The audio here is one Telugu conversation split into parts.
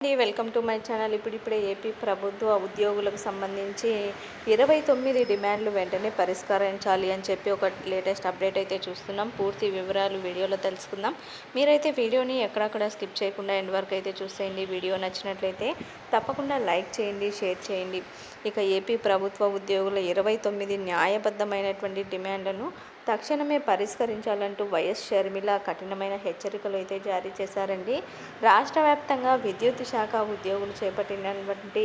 అండి వెల్కమ్ టు మై ఛానల్. ఇప్పుడిప్పుడే ఏపీ ప్రభుత్వ ఉద్యోగులకు సంబంధించి ఇరవై తొమ్మిది డిమాండ్లు వెంటనే పరిష్కరించాలి అని చెప్పి ఒక లేటెస్ట్ అప్డేట్ అయితే చూస్తున్నాం. పూర్తి వివరాలు వీడియోలో తెలుసుకుందాం. మీరైతే వీడియోని ఎక్కడక్కడ స్కిప్ చేయకుండా ఎండ్ వరకు అయితే చూసేయండి. వీడియో నచ్చినట్లయితే తప్పకుండా లైక్ చేయండి షేర్ చేయండి. ఇక ఏపీ ప్రభుత్వ ఉద్యోగుల ఇరవై తొమ్మిది న్యాయబద్ధమైనటువంటి డిమాండ్లను తక్షణమే పరిష్కరించాలంటూ వైఎస్ షర్మిల కఠినమైన హెచ్చరికలు అయితే జారీ చేశారండి. రాష్ట్ర వ్యాప్తంగా విద్యుత్ శాఖ ఉద్యోగులు చేపట్టినటువంటి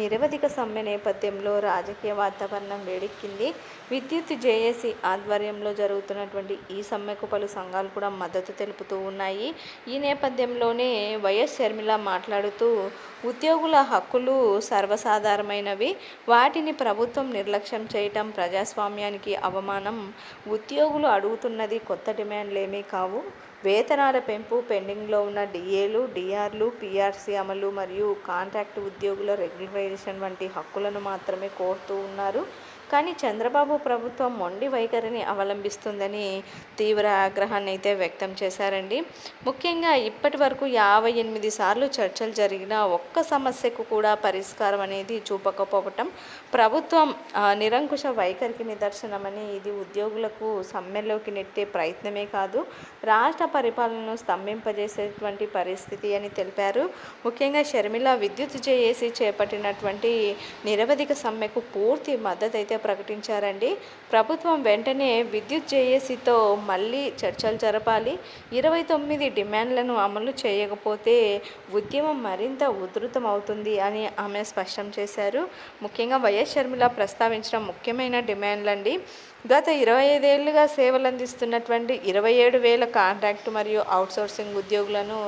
నిరవధిక సమ్మె నేపథ్యంలో రాజకీయ వాతావరణం వేడెక్కింది. విద్యుత్ జేఏసీ ఆధ్వర్యంలో జరుగుతున్నటువంటి ఈ సమ్మెకు పలు సంఘాలు కూడా మద్దతు తెలుపుతూ ఉన్నాయి. ఈ నేపథ్యంలోనే వైఎస్ షర్మిల మాట్లాడుతూ ఉద్యోగుల హక్కులు సర్వసాధారణమైనవి. వాటిని ప్రభుత్వం నిర్లక్ష్యం చేయటం ప్రజాస్వామ్యానికి అవమానం. ఉద్యోగులు అడుగుతున్నది కొత్త డిమాండ్లేమీ కావు. వేతనాల పెంపు పెండింగ్లో ఉన్న డిఏలు డిఆర్లు పిఆర్సీ అమలు మరియు కాంట్రాక్ట్ ఉద్యోగుల రెగ్యులరైజేషన్ వంటి హక్కులను మాత్రమే కోరుతూ ఉన్నారు. కానీ చంద్రబాబు ప్రభుత్వం మొండి వైఖరిని అవలంబిస్తుందని తీవ్ర ఆగ్రహాన్ని అయితే వ్యక్తం చేశారండి. ముఖ్యంగా ఇప్పటి వరకు యాభై ఎనిమిది సార్లు చర్చలు జరిగిన ఒక్క సమస్యకు కూడా పరిష్కారం అనేది చూపకపోవటం ప్రభుత్వం నిరంకుశ వైఖరికి నిదర్శనమని ఇది ఉద్యోగులకు సమ్మెలోకి నెట్టే ప్రయత్నమే కాదు. రాష్ట్ర పరిపాలనను స్తంభింపజేసేటువంటి పరిస్థితి అని తెలిపారు. ముఖ్యంగా షర్మిల విద్యుత్ జేఏసీ చేపట్టినటువంటి నిరవధిక సమ్మెకు పూర్తి మద్దతు అయితే ప్రకటించారండి. ప్రభుత్వం వెంటనే విద్యుత్ జేఏసీతో మళ్ళీ చర్చలు జరపాలి. ఇరవై తొమ్మిది డిమాండ్లను అమలు చేయకపోతే ఉద్యమం మరింత ఉధృతం అవుతుంది అని ఆమె స్పష్టం చేశారు. ముఖ్యంగా వైఎస్ షర్మిల ప్రస్తావించిన ముఖ్యమైన డిమాండ్లండి. గత ఇరవై ఐదేళ్ళుగా సేవలు అందిస్తున్నటువంటి ఇరవై ఏడు వేల కాంట్రాక్ట్ మరియు అవుట్సోర్సింగ్ ఉద్యోగులను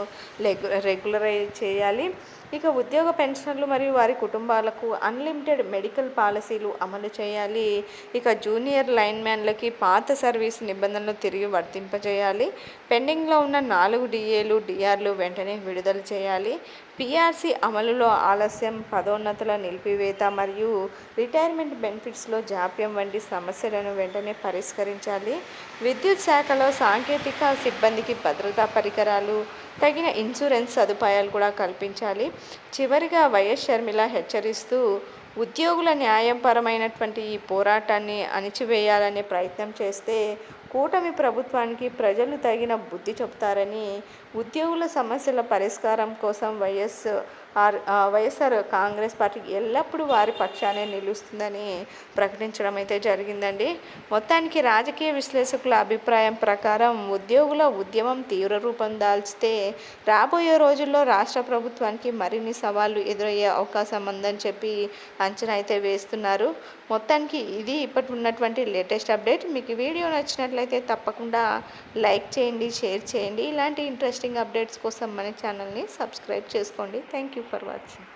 రెగ్యులరైజ్ చేయాలి. ఇక ఉద్యోగ పెన్షన్లు మరియు వారి కుటుంబాలకు అన్లిమిటెడ్ మెడికల్ పాలసీలు అమలు చేయాలి. ఇక జూనియర్ లైన్మ్యాన్లకి పాత సర్వీస్ నిబంధనలు తిరిగి వర్తింపజేయాలి. పెండింగ్లో ఉన్న నాలుగు డిఏలు డిఆర్లు వెంటనే విడుదల చేయాలి. పిఆర్సీ అమలులో ఆలస్యం పదోన్నతుల నిలిపివేత మరియు రిటైర్మెంట్ బెనిఫిట్స్లో జాప్యం వంటి సమస్యలను వెంటనే పరిష్కరించాలి. విద్యుత్ శాఖలో సాంకేతిక సిబ్బంది మందికి భద్రతా పరికరాలు తగిన ఇన్సూరెన్స్ సదుపాయాలు కూడా కల్పించాలి. చివరిగా వైఎస్ షర్మిల హెచ్చరిస్తూ ఉద్యోగుల న్యాయపరమైనటువంటి ఈ పోరాటాన్ని అణిచివేయాలనే ప్రయత్నం చేస్తే కూటమి ప్రభుత్వానికి ప్రజలు తగిన బుద్ధి చెబుతారని ఉద్యోగుల సమస్యల పరిష్కారం కోసం వైఎస్ వైఎస్ఆర్ కాంగ్రెస్ పార్టీ ఎల్లప్పుడూ వారి పక్షానే నిలుస్తుందని ప్రకటించడం అయితే జరిగిందండి. మొత్తానికి రాజకీయ విశ్లేషకుల అభిప్రాయం ప్రకారం ఉద్యోగుల ఉద్యమం తీవ్ర రూపం దాల్చితే రాబోయే రోజుల్లో రాష్ట్ర ప్రభుత్వానికి మరిన్ని సవాళ్ళు ఎదురయ్యే అవకాశం ఉందని చెప్పి అంచనా అయితే వేస్తున్నారు. మొత్తానికి ఇది ఇప్పటి ఉన్నటువంటి లేటెస్ట్ అప్డేట్. మీకు వీడియో నచ్చినట్లయితే తప్పకుండా లైక్ చేయండి షేర్ చేయండి. ఇలాంటి ఇంట్రెస్టింగ్ అప్డేట్స్ కోసం మన ఛానల్ని సబ్స్క్రైబ్ చేసుకోండి. Thank you информации.